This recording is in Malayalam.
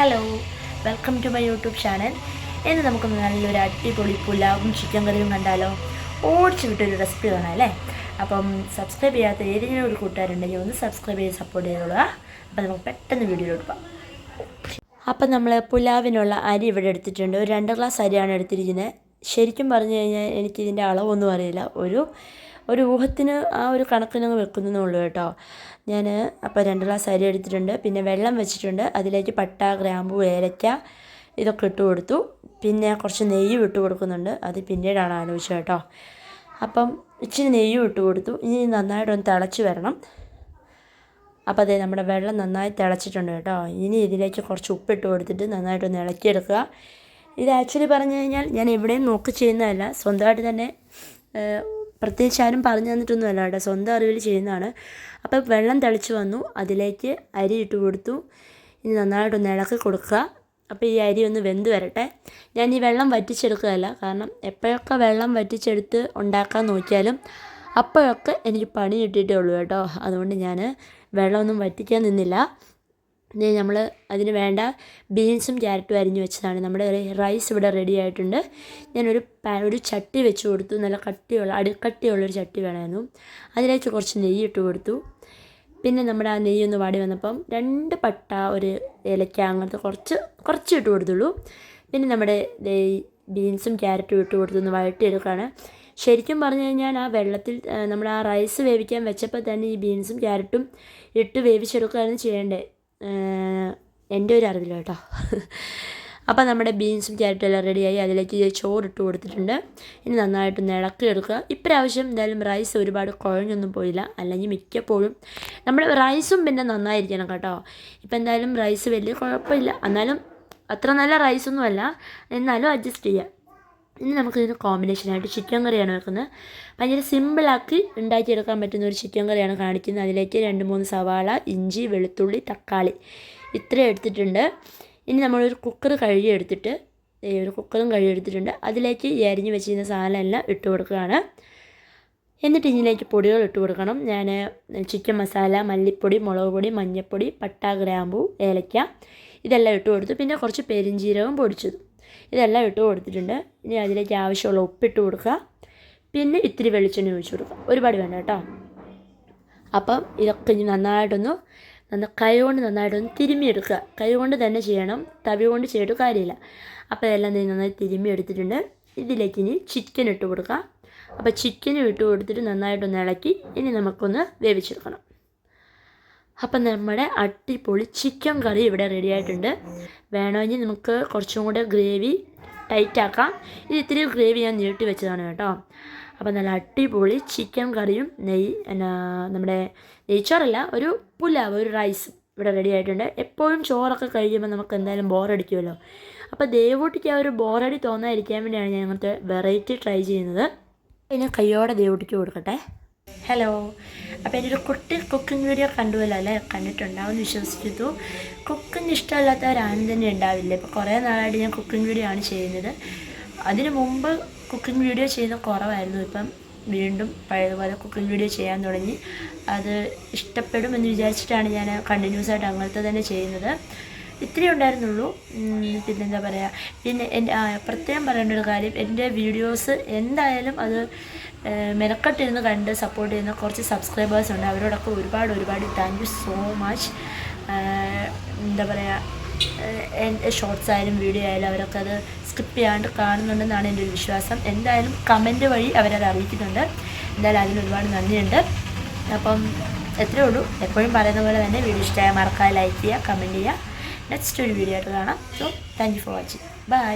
Hello welcome to my YouTube channel ഇന്ന് നമുക്ക് നല്ലൊരു അടിപൊളി പുലാവും ചിക്കൻ കറിയും കണ്ടാലോ? ഓടിച്ചു വിട്ടൊരു റെസിപ്പി കാണാം അല്ലേ അപ്പം സബ്സ്ക്രൈബ് ചെയ്യാത്ത ഏതെങ്കിലും ഒരു കൂട്ടുകാരുണ്ടെങ്കിൽ ഒന്ന് സബ്സ്ക്രൈബ് ചെയ്ത് സപ്പോർട്ട് ചെയ്തോളുക. അപ്പം നമുക്ക് പെട്ടെന്ന് വീഡിയോ എടുക്കാം അപ്പം നമ്മൾ പുലാവിനുള്ള അരി ഇവിടെ എടുത്തിട്ടുണ്ട്. ഒരു രണ്ട് ഗ്ലാസ് അരിയാണ് എടുത്തിരിക്കുന്നത്. ശരിക്കും പറഞ്ഞു കഴിഞ്ഞാൽ എനിക്കിതിന്റെ അളവൊന്നും അറിയില്ല. ഒരു ഒരു ഊഹത്തിന് ആ ഒരു കണക്കിനങ്ങ് വെക്കുന്നേ ഉള്ളൂ കേട്ടോ. ഞാൻ അപ്പോൾ രണ്ട് ഗ്ലാസ് അരി എടുത്തിട്ടുണ്ട്. പിന്നെ വെള്ളം വെച്ചിട്ടുണ്ട്. അതിലേക്ക് പട്ട ഗ്രാമ്പു ഏലക്ക ഇതൊക്കെ ഇട്ട് കൊടുത്തു. പിന്നെ കുറച്ച് നെയ്യ് ഇട്ട് കൊടുക്കുന്നുണ്ട്. അത് പിന്നീടാണ് ആലോചിച്ചത് കേട്ടോ. അപ്പം ഇച്ചിരി നെയ്യ് ഇട്ട് കൊടുത്തു. ഇനി നന്നായിട്ടൊന്ന് തിളച്ച് വരണം. അപ്പോൾ അതെ നമ്മുടെ വെള്ളം നന്നായി തിളച്ചിട്ടുണ്ട് കേട്ടോ. ഇനി ഇതിലേക്ക് കുറച്ച് ഉപ്പിട്ട് കൊടുത്തിട്ട് നന്നായിട്ടൊന്ന് ഇളക്കിയെടുക്കുക. ഇത് ആക്ച്വലി പറഞ്ഞു കഴിഞ്ഞാൽ ഞാൻ എവിടെയും നോക്കി ചെയ്യുന്നതല്ല. സ്വന്തമായിട്ട് തന്നെ പ്രത്യേകിച്ച് ആരും പറഞ്ഞു തന്നിട്ടൊന്നുമല്ല കേട്ടോ. സ്വന്തം അറിവിൽ ചെയ്യുന്നതാണ്. അപ്പോൾ വെള്ളം തിളച്ച് വന്നു. അതിലേക്ക് അരി ഇട്ട് കൊടുത്തു. ഇനി നന്നായിട്ടൊന്ന് ഇളക്കി കൊടുക്കുക. അപ്പോൾ ഈ അരി ഒന്ന് വെന്ത് വരട്ടെ. ഞാൻ ഈ വെള്ളം വറ്റിച്ചെടുക്കുകയല്ല. കാരണം എപ്പോഴൊക്കെ വെള്ളം വറ്റിച്ചെടുത്ത് ഉണ്ടാക്കാൻ നോക്കിയാലും അപ്പോഴൊക്കെ എനിക്ക് പണി കിട്ടിയിട്ടേ ഉള്ളൂ കേട്ടോ. അതുകൊണ്ട് ഞാൻ വെള്ളമൊന്നും വറ്റിക്കാൻ നിന്നില്ല. നമ്മൾ അതിന് വേണ്ട ബീൻസും ക്യാരറ്റും അരിഞ്ഞു വെച്ചതാണ്. നമ്മുടെ റൈസ് ഇവിടെ റെഡി ആയിട്ടുണ്ട്. ഞാനൊരു ഒരു ചട്ടി വെച്ച് കൊടുത്തു. നല്ല കട്ടിയുള്ള അടിക്കട്ടിയുള്ളൊരു ചട്ടി വേണമായിരുന്നു. അതിലേക്ക് കുറച്ച് നെയ്യ് ഇട്ട് കൊടുത്തു. പിന്നെ നമ്മുടെ ആ നെയ്യ് ഒന്ന് വാടി വന്നപ്പം രണ്ട് പട്ട ഒരു ഏലക്ക അങ്ങനത്തെ കുറച്ച് കുറച്ച് ഇട്ട് കൊടുത്തുള്ളൂ. പിന്നെ നമ്മുടെ ബീൻസും ക്യാരറ്റും ഇട്ട് കൊടുത്തൊന്ന് വഴട്ടിയെടുക്കുകയാണ് ശരിക്കും പറഞ്ഞു കഴിഞ്ഞാൽ ആ വെള്ളത്തിൽ നമ്മൾ ആ റൈസ് വേവിക്കാൻ വെച്ചപ്പോൾ തന്നെ ഈ ബീൻസും ക്യാരറ്റും ഇട്ട് വേവിച്ചെടുക്കുകയാണ് ചെയ്യേണ്ടത്. എന്റെ ഒരു അറിവില്ല കേട്ടോ. അപ്പോൾ നമ്മുടെ ബീൻസും ക്യാരറ്റും എല്ലാം റെഡിയായി അതിലേക്ക് ചോറിട്ട് കൊടുത്തിട്ടുണ്ട്. ഇനി നന്നായിട്ട് ഇളക്കി എടുക്കുക. ഇപ്രാവശ്യം എന്തായാലും റൈസ് ഒരുപാട് കുഴഞ്ഞൊന്നും പോയില്ല. അല്ലെങ്കിൽ മിക്കപ്പോഴും നമ്മൾ റൈസും പിന്നെ നന്നായിരിക്കണം കേട്ടോ. ഇപ്പം എന്തായാലും റൈസ് വലിയ കുഴപ്പമില്ല. എന്നാലും അത്ര നല്ല റൈസൊന്നുമല്ല എന്നാലും അഡ്ജസ്റ്റ് ചെയ്യാം. ഇനി നമുക്കിതിന് കോമ്പിനേഷനായിട്ട് ചിക്കൻ കറിയാണ് വെക്കുന്നത്. ഭയങ്കര സിമ്പിളാക്കി ഉണ്ടാക്കിയെടുക്കാൻ പറ്റുന്ന ഒരു ചിക്കൻ കറിയാണ് കാണിക്കുന്നത്. അതിലേക്ക് രണ്ട് മൂന്ന് സവാള ഇഞ്ചി വെളുത്തുള്ളി തക്കാളി ഇത്രയും എടുത്തിട്ടുണ്ട്. ഇനി നമ്മളൊരു കുക്കർ കഴുകി എടുത്തിട്ട് ഒരു കുക്കറും കഴുകി എടുത്തിട്ടുണ്ട് അതിലേക്ക് അരിഞ്ഞ് വെച്ചിരുന്ന സാധനം എല്ലാം ഇട്ട് കൊടുക്കുകയാണ്. എന്നിട്ട് ഇതിലേക്ക് പൊടികൾ ഇട്ട് കൊടുക്കണം. ഞാൻ ചിക്കൻ മസാല മല്ലിപ്പൊടി മുളക് പൊടി മഞ്ഞൾപ്പൊടി പട്ട ഗ്രാമ്പു ഏലക്ക ഇതെല്ലാം ഇട്ട് കൊടുത്തു. പിന്നെ കുറച്ച് പെരിഞ്ചീരകം പൊടിച്ചതും. ഇതെല്ലാം ഇട്ട് കൊടുത്തിട്ടുണ്ട്. ഇനി അതിലേക്ക് ആവശ്യമുള്ള ഉപ്പിട്ട് കൊടുക്കുക. പിന്നെ ഇത്തിരി വെളിച്ചെണ്ണ ഒഴിച്ച് കൊടുക്കുക. ഒരുപാട് വേണ്ട കേട്ടോ. അപ്പം ഇതൊക്കെ ഇനി നന്നായിട്ടൊന്ന് നന്ന കൈ കൊണ്ട് നന്നായിട്ടൊന്ന് തിരുമ്മിയെടുക്കുക. കൈ കൊണ്ട് തന്നെ ചെയ്യണം. തവി കൊണ്ട് ചെയ്തിട്ട് കാര്യമില്ല. അപ്പോൾ ഇതെല്ലാം നന്നായി തിരുമ്മി എടുത്തിട്ടുണ്ട് ഇതിലേക്ക് ഇനി ചിക്കൻ ഇട്ട് കൊടുക്കുക. അപ്പോൾ ചിക്കനും ഇട്ട് കൊടുത്തിട്ട് നന്നായിട്ടൊന്ന് ഇളക്കി ഇനി നമുക്കൊന്ന് വേവിച്ചെടുക്കണം. അപ്പം നമ്മുടെ അടിപൊളി ചിക്കൻ കറി ഇവിടെ റെഡി ആയിട്ടുണ്ട്. വേണമെങ്കിൽ നമുക്ക് കുറച്ചും കൂടെ ഗ്രേവി ടൈറ്റ് ആക്കാം. ഇത് ഇത്തിരി ഗ്രേവി ഞാൻ നീട്ടി വെച്ചതാണ് കേട്ടോ. അപ്പം നല്ല അടിപൊളി ചിക്കൻ കറിയും നെയ് നമ്മുടെ നെയ്ച്ചോറല്ല ഒരു പുലാവ് ഒരു റൈസ് ഇവിടെ റെഡി ആയിട്ടുണ്ട്. എപ്പോഴും ചോറൊക്കെ കഴിക്കുമ്പോൾ നമുക്ക് എന്തായാലും ബോറടിക്കുമല്ലോ അപ്പോൾ ദേവൂട്ടിക്ക് ആ ഒരു ബോറടി തോന്നാതിരിക്കാൻ വേണ്ടിയാണ് ഞാൻ അങ്ങനത്തെ വെറൈറ്റി ട്രൈ ചെയ്യുന്നത്. പിന്നെ കയ്യോടെ ദേവൂട്ടിക്ക് കൊടുക്കട്ടെ. ഹലോ അപ്പോൾ എന്റെ ഒരു കുട്ടി കുക്കിംഗ് വീഡിയോ കണ്ടുവല്ലോ അല്ലേ? കണ്ടിട്ടുണ്ടാവും എന്ന് വിശ്വസിക്കുന്നു. കുക്കിംഗ് ഇഷ്ടമല്ലാത്തവരാരും തന്നെ ഉണ്ടാവില്ല? ഇപ്പോൾ കുറേ നാളായിട്ട് ഞാൻ കുക്കിംഗ് വീഡിയോ ആണ് ചെയ്യുന്നത്. അതിന് മുമ്പ് കുക്കിംഗ് വീഡിയോ ചെയ്യുന്ന കുറവായിരുന്നു. ഇപ്പം വീണ്ടും പഴയതുപോലെ കുക്കിംഗ് വീഡിയോ ചെയ്യാൻ തുടങ്ങി. അത് ഇഷ്ടപ്പെടും എന്ന് വിചാരിച്ചിട്ടാണ് ഞാൻ കണ്ടിന്യൂസ് ആയിട്ട് അങ്ങനത്തെ തന്നെ ചെയ്യുന്നത്. ഇത്രയേ ഉണ്ടായിരുന്നുള്ളൂ. പിന്നെന്താ പറയുക പിന്നെ എന്റെ പ്രത്യേകം പറയേണ്ട ഒരു കാര്യം എന്റെ വീഡിയോസ് എന്തായാലും അത് മെനക്കെട്ടിരുന്ന് കണ്ട് സപ്പോർട്ട് ചെയ്യുന്ന കുറച്ച് സബ്സ്ക്രൈബേഴ്സ് ഉണ്ട്. അവരോടൊക്കെ ഒരുപാട് ഒരുപാട് താങ്ക് യു സോ മച്ച് എന്താ പറയുക ഷോർട്സ് ആയാലും വീഡിയോ ആയാലും അവരൊക്കെ അത് സ്കിപ്പ് ചെയ്യാണ്ട് കാണുന്നുണ്ടെന്നാണ് എന്റെ ഒരു വിശ്വാസം. എന്തായാലും കമന്റ് വഴി അവരത് അറിയിക്കുന്നുണ്ട്. എന്തായാലും അതിന് ഒരുപാട് നന്ദിയുണ്ട്. അപ്പം എത്രയേ ഉള്ളൂ. എപ്പോഴും പറയുന്ന പോലെ തന്നെ വീഡിയോ ഇഷ്ടമായ മറക്കാതെ ലൈക്ക് ചെയ്യുക കമന്റ് ചെയ്യുക. നെക്സ്റ്റ് ഒരു വീഡിയോ ആയിട്ട് കാണാം. So thank you for watching bye